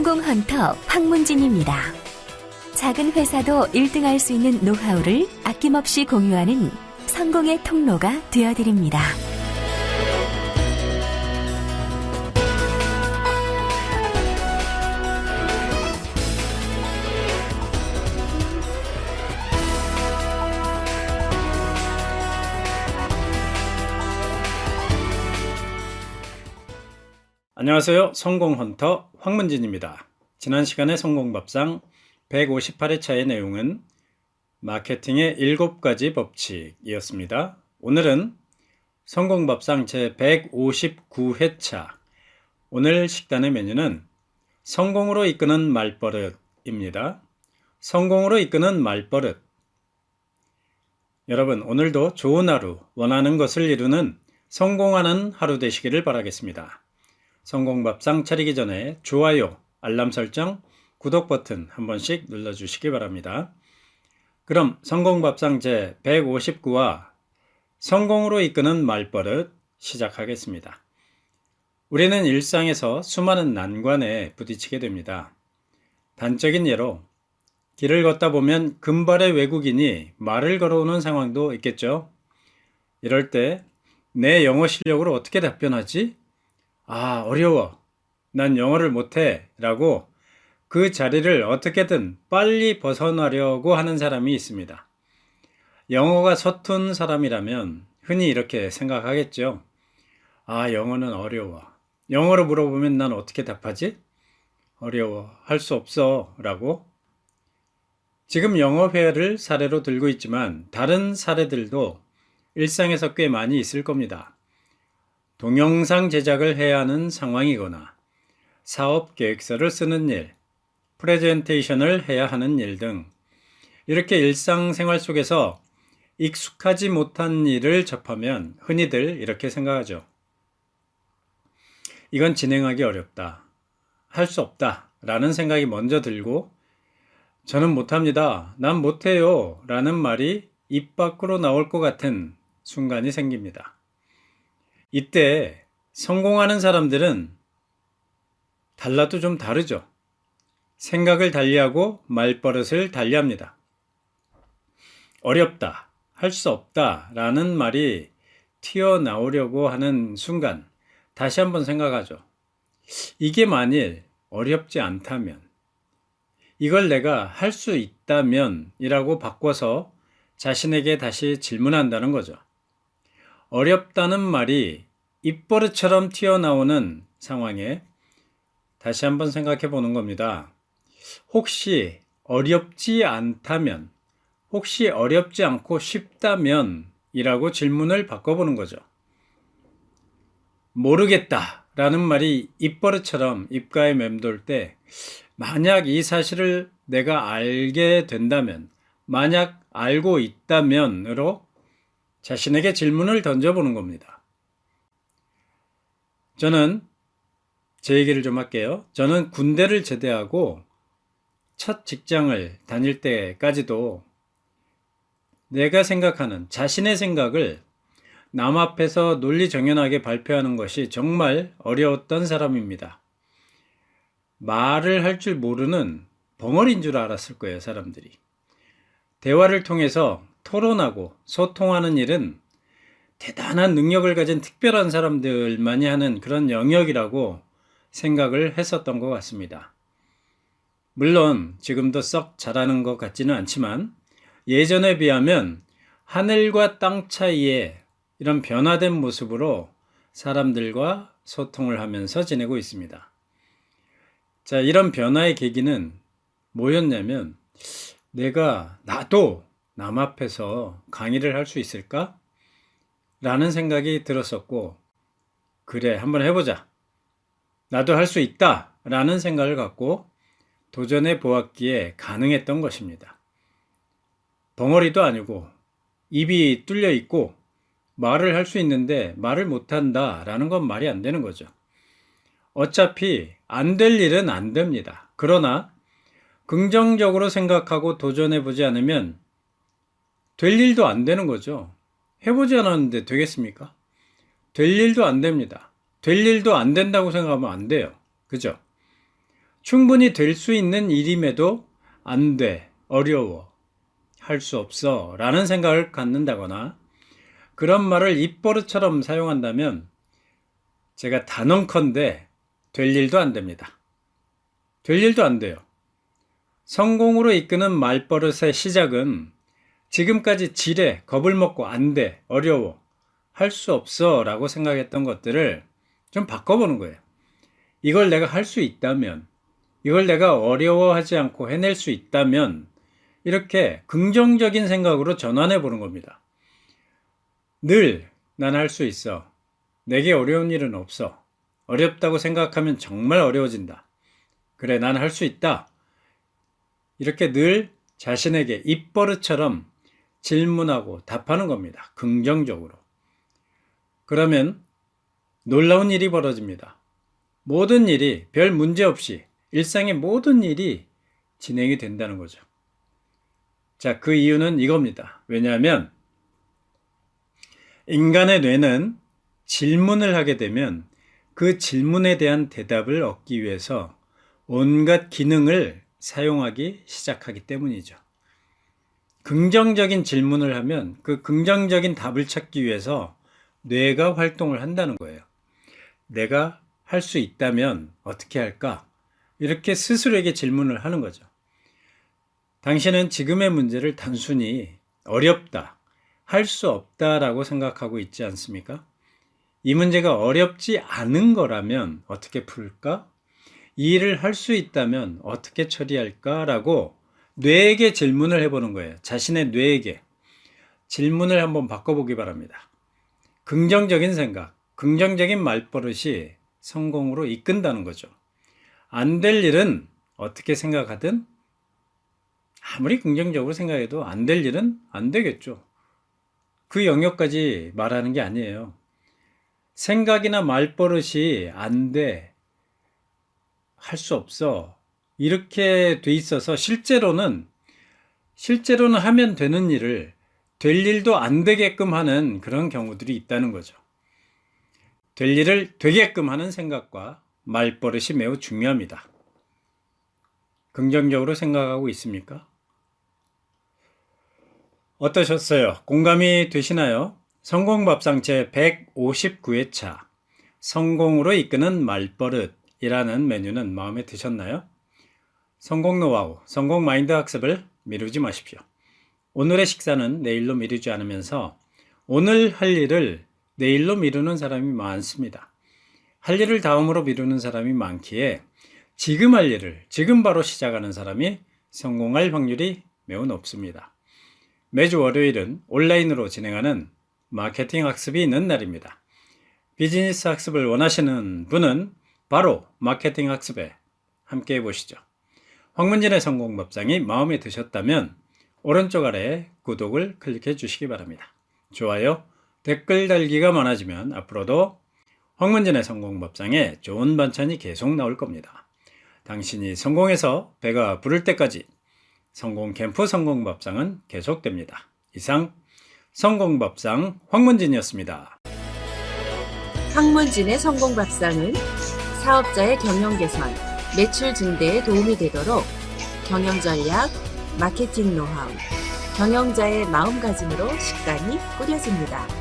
성공 헌터 황문진입니다. 작은 회사도 1등할 수 있는 노하우를 아낌없이 공유하는 성공의 통로가 되어드립니다. 안녕하세요. 성공헌터 황문진입니다. 지난 시간에 성공밥상 158회차의 내용은 마케팅의 7가지 법칙이었습니다. 오늘은 성공밥상 제 159회차 오늘 식단의 메뉴는 성공으로 이끄는 말버릇입니다. 성공으로 이끄는 말버릇 여러분 오늘도 좋은 하루 원하는 것을 이루는 성공하는 하루 되시기를 바라겠습니다. 성공밥상 차리기 전에 좋아요, 알람 설정, 구독 버튼 한 번씩 눌러주시기 바랍니다. 그럼 성공밥상 제 159화 성공으로 이끄는 말버릇 시작하겠습니다. 우리는 일상에서 수많은 난관에 부딪히게 됩니다. 단적인 예로 길을 걷다 보면 금발의 외국인이 말을 걸어오는 상황도 있겠죠. 이럴 때 내 영어 실력으로 어떻게 답변하지? 아, 어려워. 난 영어를 못해. 라고 그 자리를 어떻게든 빨리 벗어나려고 하는 사람이 있습니다. 영어가 서툰 사람이라면 흔히 이렇게 생각하겠죠. 아, 영어는 어려워. 영어로 물어보면 난 어떻게 답하지? 어려워. 할 수 없어. 라고. 지금 영어 회화를 사례로 들고 있지만 다른 사례들도 일상에서 꽤 많이 있을 겁니다. 동영상 제작을 해야 하는 상황이거나 사업 계획서를 쓰는 일, 프레젠테이션을 해야 하는 일 등 이렇게 일상생활 속에서 익숙하지 못한 일을 접하면 흔히들 이렇게 생각하죠. 이건 진행하기 어렵다. 할 수 없다. 라는 생각이 먼저 들고 저는 못합니다. 난 못해요. 라는 말이 입 밖으로 나올 것 같은 순간이 생깁니다. 이때 성공하는 사람들은 달라도 좀 다르죠. 생각을 달리하고 말버릇을 달리합니다. 어렵다, 할 수 없다 라는 말이 튀어나오려고 하는 순간 다시 한번 생각하죠. 이게 만일 어렵지 않다면, 이걸 내가 할 수 있다면 이라고 바꿔서 자신에게 다시 질문한다는 거죠. 어렵다는 말이 입버릇처럼 튀어나오는 상황에 다시 한번 생각해 보는 겁니다. 혹시 어렵지 않다면, 혹시 어렵지 않고 쉽다면 이라고 질문을 바꿔보는 거죠. 모르겠다 라는 말이 입버릇처럼 입가에 맴돌 때, 만약 이 사실을 내가 알게 된다면, 만약 알고 있다면으로 자신에게 질문을 던져보는 겁니다. 저는 제 얘기를 좀 할게요. 저는 군대를 제대하고 첫 직장을 다닐 때까지도 내가 생각하는 자신의 생각을 남 앞에서 논리정연하게 발표하는 것이 정말 어려웠던 사람입니다. 말을 할 줄 모르는 벙어리인 줄 알았을 거예요, 사람들이. 대화를 통해서 토론하고 소통하는 일은 대단한 능력을 가진 특별한 사람들만이 하는 그런 영역이라고 생각을 했었던 것 같습니다. 물론 지금도 썩 잘하는 것 같지는 않지만 예전에 비하면 하늘과 땅 차이에 이런 변화된 모습으로 사람들과 소통을 하면서 지내고 있습니다. 자, 이런 변화의 계기는 뭐였냐면 내가 나도 남 앞에서 강의를 할 수 있을까? 라는 생각이 들었었고, 그래, 한번 해보자. 나도 할 수 있다. 라는 생각을 갖고 도전해 보았기에 가능했던 것입니다. 벙어리도 아니고, 입이 뚫려 있고, 말을 할 수 있는데 말을 못한다. 라는 건 말이 안 되는 거죠. 어차피 안 될 일은 안 됩니다. 그러나 긍정적으로 생각하고 도전해 보지 않으면 될 일도 안 되는 거죠. 해보지 않았는데 되겠습니까? 될 일도 안 됩니다. 될 일도 안 된다고 생각하면 안 돼요. 그죠? 충분히 될 수 있는 일임에도 안 돼, 어려워, 할 수 없어 라는 생각을 갖는다거나 그런 말을 입버릇처럼 사용한다면 제가 단언컨대 될 일도 안 됩니다. 될 일도 안 돼요. 성공으로 이끄는 말버릇의 시작은 지금까지 지레, 겁을 먹고 안 돼, 어려워, 할 수 없어 라고 생각했던 것들을 좀 바꿔보는 거예요. 이걸 내가 할 수 있다면, 이걸 내가 어려워하지 않고 해낼 수 있다면, 이렇게 긍정적인 생각으로 전환해 보는 겁니다. 늘 난 할 수 있어. 내게 어려운 일은 없어. 어렵다고 생각하면 정말 어려워진다. 그래, 난 할 수 있다. 이렇게 늘 자신에게 입버릇처럼 질문하고 답하는 겁니다. 긍정적으로. 그러면 놀라운 일이 벌어집니다. 모든 일이 별 문제 없이 일상의 모든 일이 진행이 된다는 거죠. 자, 그 이유는 이겁니다. 왜냐하면 인간의 뇌는 질문을 하게 되면 그 질문에 대한 대답을 얻기 위해서 온갖 기능을 사용하기 시작하기 때문이죠. 긍정적인 질문을 하면 그 긍정적인 답을 찾기 위해서 뇌가 활동을 한다는 거예요. 내가 할 수 있다면 어떻게 할까? 이렇게 스스로에게 질문을 하는 거죠. 당신은 지금의 문제를 단순히 어렵다, 할 수 없다라고 생각하고 있지 않습니까? 이 문제가 어렵지 않은 거라면 어떻게 풀까? 이 일을 할 수 있다면 어떻게 처리할까라고 뇌에게 질문을 해보는 거예요. 자신의 뇌에게 질문을 한번 바꿔보기 바랍니다. 긍정적인 생각, 긍정적인 말버릇이 성공으로 이끈다는 거죠. 안 될 일은 어떻게 생각하든 아무리 긍정적으로 생각해도 안 될 일은 안 되겠죠. 그 영역까지 말하는 게 아니에요. 생각이나 말버릇이 안 돼, 할 수 없어. 이렇게 돼 있어서 실제로는, 실제로는 하면 되는 일을 될 일도 안 되게끔 하는 그런 경우들이 있다는 거죠. 될 일을 되게끔 하는 생각과 말버릇이 매우 중요합니다. 긍정적으로 생각하고 있습니까? 어떠셨어요? 공감이 되시나요? 성공밥상 제 159회차 성공으로 이끄는 말버릇이라는 메뉴는 마음에 드셨나요? 성공 노하우, 성공 마인드 학습을 미루지 마십시오. 오늘의 식사는 내일로 미루지 않으면서 오늘 할 일을 내일로 미루는 사람이 많습니다. 할 일을 다음으로 미루는 사람이 많기에 지금 할 일을 지금 바로 시작하는 사람이 성공할 확률이 매우 높습니다. 매주 월요일은 온라인으로 진행하는 마케팅 학습이 있는 날입니다. 비즈니스 학습을 원하시는 분은 바로 마케팅 학습에 함께 해보시죠. 황문진의 성공법상이 마음에 드셨다면 오른쪽 아래 구독을 클릭해 주시기 바랍니다. 좋아요, 댓글 달기가 많아지면 앞으로도 황문진의 성공법상에 좋은 반찬이 계속 나올 겁니다. 당신이 성공해서 배가 부를 때까지 성공 캠프 성공법상은 계속됩니다. 이상 성공법상 황문진이었습니다. 황문진의 성공밥상은 사업자의 경영 개선, 매출 증대에 도움이 되도록 경영 전략, 마케팅 노하우, 경영자의 마음가짐으로 식단이 꾸려집니다.